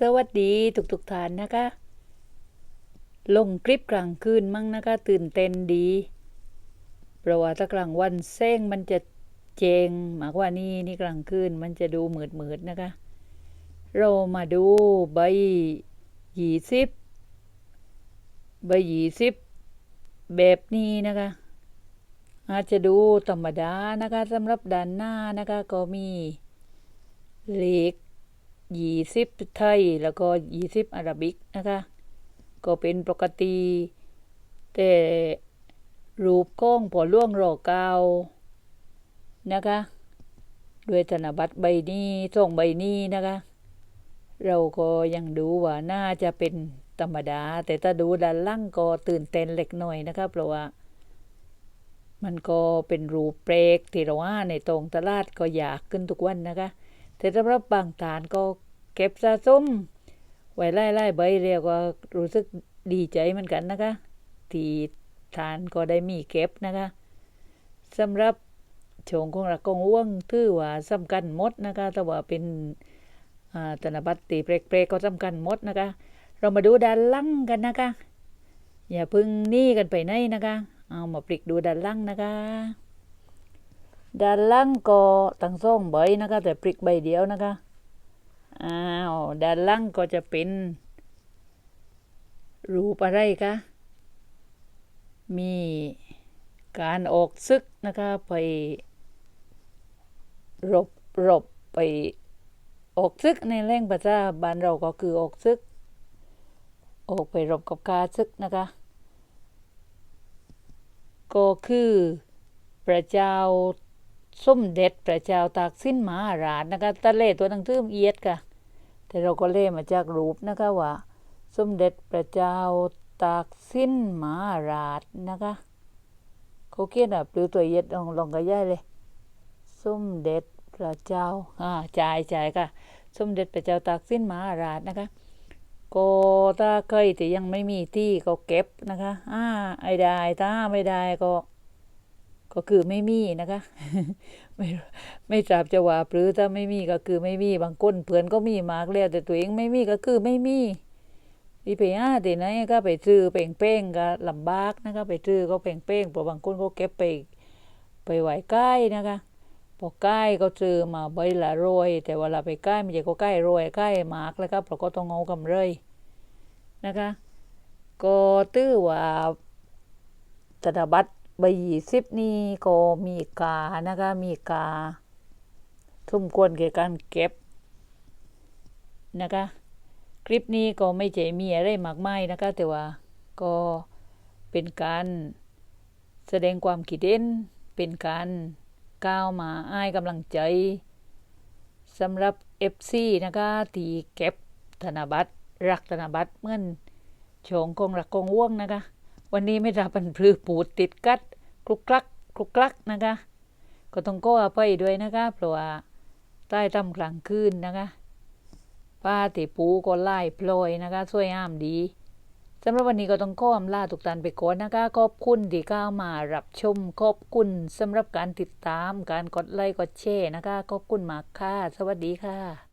สวัสดีทุกๆท่านนะคะ ลงคลิปกลางคืนมั่งนะคะ ตื่นเต้นดีเพราะว่าถ้ากลางวันแสงมันจะเจงหมากกว่านี้นี่กลางคืนมันจะดูเหมือดเหมือดนะคะ เรามาดูใบหยีสิบใบหยีสิบแบบนี้นะคะ อาจจะดูธรรมดานะคะสำหรับด้านหน้านะคะ ก็มีเหล็ก ยี่สิบไทย แล้วก็ยี่สิบอาราบิกนะคะ ก็เป็นปกติ แต่รูปก้องพอล่วงรอเกานะคะด้วยธนบัตรใบนี้ส่งใบนี้นะคะ เราก็ยังดูว่าน่าจะเป็นธรรมดา แต่ถ้าดูด้านล่างก็ตื่นเต้นเล็กน้อยนะคะเพราะว่า มันก็เป็นรูปเปรกที่เราว่าในตรงตลาดก็อยากขึ้นทุกวันนะคะ แต่สำหรับบางฐานก็เก็บสะสมไว้ไล่ไล่ใบเรียกว่ารู้สึกดีใจเหมือนกันนะคะที่ฐานก็ได้มีเก็บนะคะสำหรับโฉงของรักกงอ้วงถือว่าสำคัญมดนะคะแต่ว่าเป็นธนบัตรตีเปรกๆก็สำคัญมดนะคะ เรามาดูด้านล่างกันนะคะ อย่าพึ่งนี่กันไปไหนนะคะ เอามาปลิกดูด้านล่างนะคะ ด้านล่างก็ตั้งซ่องใบนะคะแต่ปลิกใบเดียวนะคะอ้าวด้านล่างก็จะเป็น รูปอะไรคะมีการออกซึกนะคะไปรบรบไปออกซึกในแรงภาษาบ้านเราก็คือออกซึก ออกไปรบกับกาซึกนะคะ ก็คือพระเจ้า ส้มเด็จพระเจ้าตากสิ้นมหาราชนะคะตะเล่ตัวหนังทื่มเอียดค่ะแต่เราก็เล่มาจากรูปนะคะว่าส้มเด็จพระเจ้าตากสิ้นมหาราชนะคะเขาเขียนแบบหรือตัวเอียดลองลองกระย่ายเลยส้มเด็จพระเจ้าอ่าจ่ายจ่ายค่ะสมเด็จพระเจ้าตากสินมหาราชนะคะก็ถ้าเคยแต่ยังไม่มีที่ก็เก็บนะคะอ่าไอ้ได้ถ้าไม่ได้ก็ ก็คือไม่มีนะคะ ไม่ไม่ทราบจะว่าหรือถ้าไม่มีก็คือไม่มีบางคนเพื่อนก็มีมากแล้วแต่ตัวเองไม่มีก็คือไม่มีอีไปอ่าแต่ไหนก็ไปซื้อเป่งเป้งก็ลำบากนะคะไปซื้อก็เป่งเป้งเพราะบางคนก็เก็บไปไปไหวใกล้นะคะพอใกล้ก็ซื้อมาใบละรวยแต่เวลาไปใกล้ไม่ใช่ก็ใกล้รวยใกล้มากแล้วครับเราก็ต้องเอากำไรนะคะก็ตื้อว่าธนบัตร ใบยี่สิบนี่ก็มีกานะคะมีกาสมควรแก่การเก็บนะคะ คลิปนี้ก็ไม่ใช่มีอะไรมากมายนะคะ แต่ว่าก็เป็นการแสดงความคิดเห็นเป็นการก้าวมาอ้ายกำลังใจสำหรับ FC นะคะที่เก็บธนบัตรรักธนบัตรเหมือนโฉงกงรักกงว่วงนะคะ วันนี้ไม่รับันพลือปูดติดกัดคลุกคลักคลุกคลักนะคะ ก็ต้องก็อภัยด้วยนะคะเพราะว่าใต้ทำกลางคืนนะคะป้าติปูก็ไล่พลอยนะคะสวยงามดีสำหรับวันนี้ก็ต้องขออำลาทุกท่านไปก่อนนะคะขอบคุณที่เข้ามารับชมขอบคุณสำหรับการติดตามการกดไลค์กดแชร์นะคะขอบคุณมากค่ะ สวัสดีค่ะ